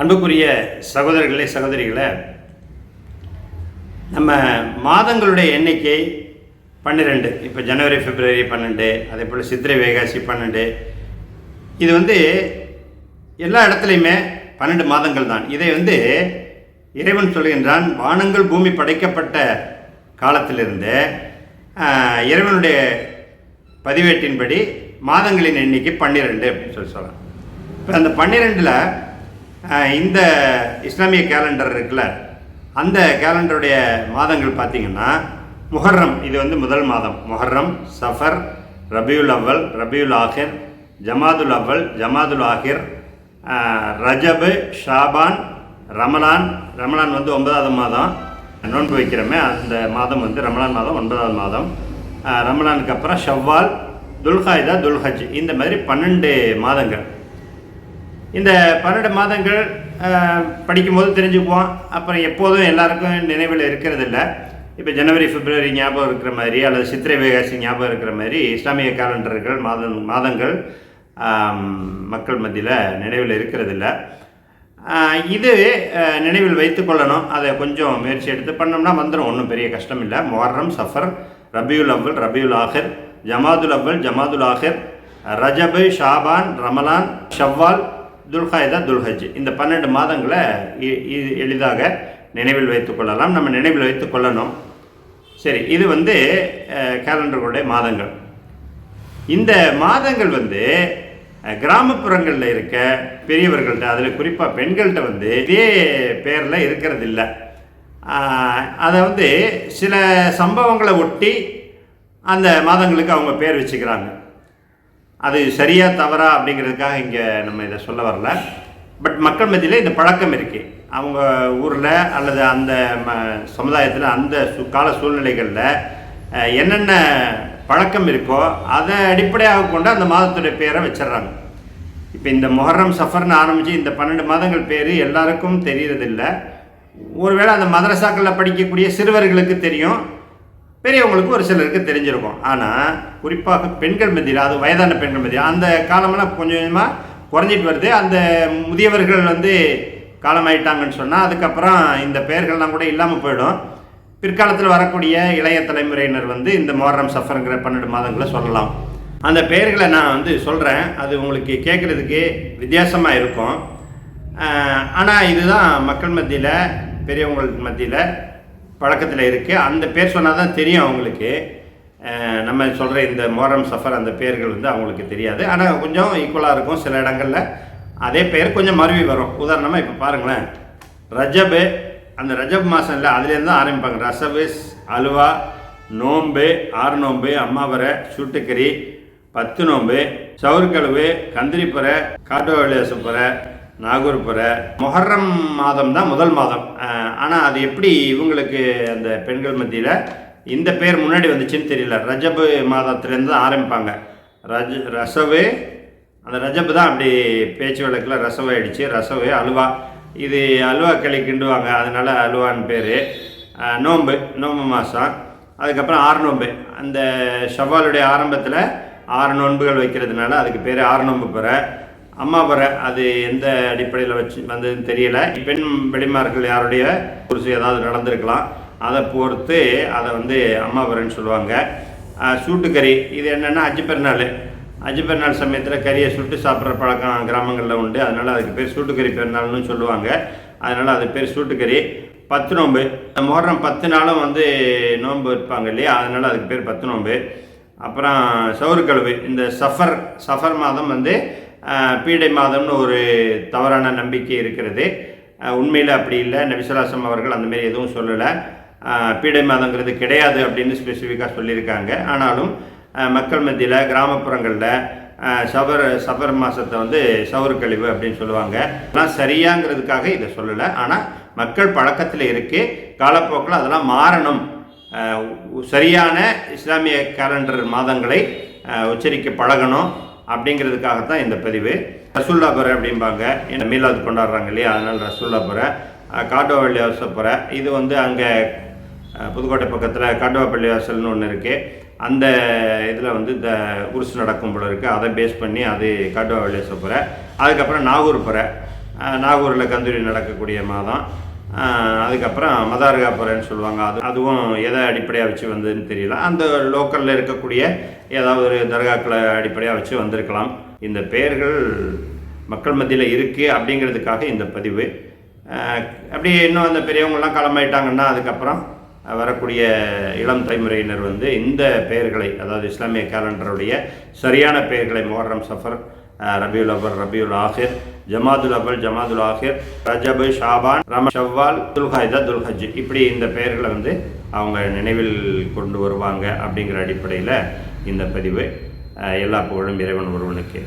அன்புக்குரிய சகோதரர்களே சகோதரிகளை நம்ம மாதங்களுடைய எண்ணிக்கை பன்னிரெண்டு. இப்போ ஜனவரி பிப்ரவரி பன்னெண்டு அதே போல் சித்திரை வைகாசி பன்னெண்டு. இது வந்து எல்லா இடத்துலையுமே பன்னெண்டு மாதங்கள் தான். இதை வந்து இறைவன் சொல்கின்றான் வானங்கள் பூமி படைக்கப்பட்ட காலத்திலிருந்து இறைவனுடைய பதிவேட்டின்படி மாதங்களின் எண்ணிக்கை பன்னிரெண்டு அப்படின்னு சொல்லி சொல்லலாம். இப்போ அந்த பன்னிரெண்டில் இந்த இஸ்லாமிய கேலண்டர் இருக்குல்ல அந்த கேலண்டருடைய மாதங்கள் பார்த்தீங்கன்னா முஹர்ரம் இது வந்து முதல் மாதம். முஹர்ரம் சஃபர் ரபியுல் அவ்வல் ரபியுல் ஆஹிர் ஜமாதுல் அவ்வல் ஜமாதுல் ஆஹிர் ரஜபு ஷாபான் ரமலான் ரமலான் வந்து ஒன்பதாவது மாதம். நோன்பு வைக்கிறோமே அந்த மாதம் வந்து ரமலான் மாதம் ஒன்பதாவது மாதம். ரமலானுக்கு அப்புறம் ஷவ்வால் துல்ஹாய்தா துல்ஹஜ் இந்த மாதிரி பன்னெண்டு மாதங்கள். இந்த பன்னெண்டு மாதங்கள் படிக்கும்போது தெரிஞ்சுக்குவோம். அப்புறம் எப்போதும் எல்லாருக்கும் நினைவில் இருக்கிறது இல்லை இப்போ ஜனவரி பிப்ரவரி ஞாபகம் இருக்கிற மாதிரி அல்லது சித்திரை வைகாசி ஞாபகம் இருக்கிற மாதிரி இஸ்லாமிய காலண்டர்கள் மாதம் மாதங்கள் மக்கள் மத்தியில் நினைவில் இருக்கிறது இல்லை இது நினைவில் வைத்து கொள்ளணும். அதை கொஞ்சம் முயற்சி எடுத்து பண்ணோம்னா வந்துடும் ஒன்றும் பெரிய கஷ்டம் இல்லை. மொஹர்ரம் சஃபர் ரபியுல் அவ்வல் ரபியுல் ஆஹிர் ஜமாதுல் அவ்வல் ஜமாதுல் ஆஹிர் ரஜபு ஷாபான் ரமலான் ஷவ்வால் துல்ஹாய்தா துல்ஹஜ். இந்த பன்னெண்டு மாதங்களை இ- இ- எளிதாக நினைவில் வைத்துக் கொள்ளலாம். நம்ம நினைவில் வைத்துக் கொள்ளணும். சரி இது வந்து கேலண்டர்களுடைய மாதங்கள். இந்த மாதங்கள் வந்து கிராமப்புறங்களில் இருக்க பெரியவர்கள்ட்ட அதில் குறிப்பாக பெண்கள்கிட்ட வந்து இதே பேரில் இருக்கிறது இல்லை அதை வந்து சில சம்பவங்களை ஒட்டி அந்த மாதங்களுக்கு அவங்க பேர் வச்சுக்கிறாங்க. அது சரியா தவறா அப்படிங்கிறதுக்காக இங்கே நம்ம இதை சொல்ல வரல. பட் மக்கள் மத்தியில் இந்த பழக்கம் இருக்குது அவங்க ஊரில் அல்லது அந்த ம சமுதாயத்தில் அந்த சு கால சூழ்நிலைகளில் என்னென்ன பழக்கம் இருக்கோ அதை அடிப்படையாக கொண்டு அந்த மாதத்துடைய பேரை வச்சிடுறாங்க. இப்போ இந்த முஹர்ரம் சஃபர்னு ஆரம்பித்து இந்த பன்னெண்டு மாதங்கள் பேர் எல்லாருக்கும் தெரியறதில்ல. ஒருவேளை அந்த மதரசாக்களில் படிக்கக்கூடிய சிறுவர்களுக்கு தெரியும். பெரியவங்களுக்கு ஒரு சிலருக்கு தெரிஞ்சிருக்கும். ஆனால் குறிப்பாக பெண்கள் மத்தியில் அது வயதான பெண்கள் மத்தியில் அந்த காலமெல்லாம் கொஞ்சம் கொஞ்சமாக குறைஞ்சிட்டு வருது. அந்த முதியவர்கள் வந்து காலமாயிட்டாங்கன்னு சொன்னால் அதுக்கப்புறம் இந்த பெயர்கள்லாம் கூட இல்லாமல் போயிடும். பிற்காலத்தில் வரக்கூடிய இளைய தலைமுறையினர் வந்து இந்த மொஹரம் சஃபருங்கிற பன்னெண்டு மாதங்களை சொல்லலாம். அந்த பெயர்களை நான் வந்து சொல்கிறேன் அது உங்களுக்கு கேட்குறதுக்கு வித்தியாசமாக இருக்கும். ஆனால் இதுதான் மக்கள் மத்தியில் பெரியவங்கள் மத்தியில் பழக்கத்தில் இருக்குது அந்த பேர் சொன்னால் தான் தெரியும் அவங்களுக்கு. நம்ம சொல்கிற இந்த மோரம் சஃபர் அந்த பேர்கள் வந்து அவங்களுக்கு தெரியாது. ஆனால் கொஞ்சம் ஈக்குவலாக இருக்கும் சில இடங்களில். அதே பேர் கொஞ்சம் மருவி வரும். உதாரணமாக இப்போ பாருங்களேன். ரஜபு அந்த ரஜப் மாதம் இல்லை அதுலேருந்து தான் ஆரம்பிப்பாங்க. ரசபு அலுவா நோம்பு ஆறு நோம்பு அம்மாவரை சூட்டுக்கறி பத்து நோம்பு சவுர்கழுவு கந்திரிப்புரை காட்டுவழியாசப்புரை நாகூர்புரை மொஹர்ரம் மாதம் தான் முதல் மாதம். ஆனால் அது எப்படி இவங்களுக்கு அந்த பெண்கள் மத்தியில் இந்த பேர் முன்னாடி வந்துச்சுன்னு தெரியல. ரஜபு மாதத்துலேருந்து தான் ஆரம்பிப்பாங்க. ரஜ ரசவு அந்த ரஜபு தான் அப்படி பேச்சு வழக்கில் ரசவு ஆயிடுச்சு. ரசவு அல்வா. இது அல்வா களி கிண்டுவாங்க. அதனால அல்வான்னு பேர். நோம்பு நோம்பு மாதம் அதுக்கப்புறம் ஆறு நோம்பு. அந்த ஷவ்வாலுடைய ஆரம்பத்தில் ஆறு நோன்புகள் வைக்கிறதுனால அதுக்கு பேர் ஆறு நோன்பு பெற. அம்மா பெற அது எந்த அடிப்படையில் வச்சு வந்ததுன்னு தெரியல. பெண் வெளிமார்கள் யாருடைய குருசு ஏதாவது நடந்திருக்கலாம். அதை பொறுத்து அதை வந்து அம்மா பெறன்னு சொல்லுவாங்க. சூட்டுக்கறி இது என்னென்னா அஜி பெருநாள். அஜி பெருநாள் சமயத்தில் கறியை சுட்டு சாப்பிட்ற பழக்கம் கிராமங்களில் உண்டு. அதனால் அதுக்கு பேர் சூட்டுக்கறி பெருநாள்னு சொல்லுவாங்க. அதனால் அது பேர் சூட்டுக்கறி பத்து நோம்பு. முகரம் பத்து நாளும் வந்து நோன்பு வைப்பாங்க இல்லையா? அதனால் அதுக்கு பேர் பத்து நோம்பு. அப்புறம் சவுறு கழுவு. இந்த சஃபர் சஃபர் மாதம் வந்து பீடை மாதம்னு ஒரு தவறான நம்பிக்கை இருக்கிறது. உண்மையில் அப்படி இல்லை. நபிசுலாசம் அவர்கள் அந்தமாரி எதுவும் சொல்லலை. பீடை மாதங்கிறது கிடையாது அப்படின்னு ஸ்பெசிஃபிக்காக சொல்லியிருக்காங்க. ஆனாலும் மக்கள் மத்தியில் கிராமப்புறங்களில் சவர் சபர் மாதத்தை வந்து சவறு கழிவு அப்படின்னு சொல்லுவாங்க. ஆனால் சரியாங்கிறதுக்காக இதை சொல்லலை. ஆனால் மக்கள் பழக்கத்தில் இருக்குது காலப்போக்கில் அதெல்லாம் மாறணும். சரியான இஸ்லாமிய கேலண்டர் மாதங்களை உச்சரிக்க பழகணும். அப்படிங்கிறதுக்காக தான் இந்த பதிவு. ரசுல்லா புரை அப்படிம்பாங்க. இந்த மீலாது கொண்டாடுறாங்க இல்லையா? அதனால் ரசுல்லா புரை காட்டுவள்ளி அவசப்புரை இது வந்து அங்கே புதுக்கோட்டை பக்கத்தில் காட்டுவாப்பள்ளி வாசல்னு ஒன்று இருக்குது அந்த இதில் வந்து இந்த உருசு நடக்கும் போல இருக்குது அதை பேஸ் பண்ணி அது காட்டுவாப்பள்ளி வெளியேசப்புரை அதுக்கப்புறம் நாகூர் புரை நாகூரில் கந்தூரி நடக்கக்கூடிய மாதம். அதுக்கப்புறம் மதார்கா போகிறேன்னு சொல்லுவாங்க. அது அதுவும் எதை அடிப்படையாக வச்சு வந்ததுன்னு தெரியல. அந்த லோக்கலில் இருக்கக்கூடிய ஏதாவது ஒரு தர்காக்களை அடிப்படையாக வச்சு வந்திருக்கலாம். இந்த பெயர்கள் மக்கள் மத்தியில் இருக்குது அப்படிங்கிறதுக்காக இந்த பதிவு. அப்படியே இன்னும் அந்த பெரியவங்கள்லாம் களமாயிட்டாங்கன்னா அதுக்கப்புறம் வரக்கூடிய இளம் தலைமுறையினர் வந்து இந்த பெயர்களை அதாவது இஸ்லாமிய கேலண்டருடைய சரியான பெயர்களை முஹர்ரம் சஃபர் ரபியுல் அவ்வல் ரபியுல் ஆஹிர் ஜமாதுல் அவல் ஜமாதுல் ஆஹிர் ரஜபு ஷாபான் ரம ஷவ்வால் துல்ஹாய்தா துல்ஹஜ். இப்படி இந்த பெயர்களை வந்து அவங்க நினைவில் கொண்டு வருவாங்க அப்படிங்கிற அடிப்படையில் இந்த பதிவு எல்லா புகழும் இறைவன் ஒருவனுக்கு.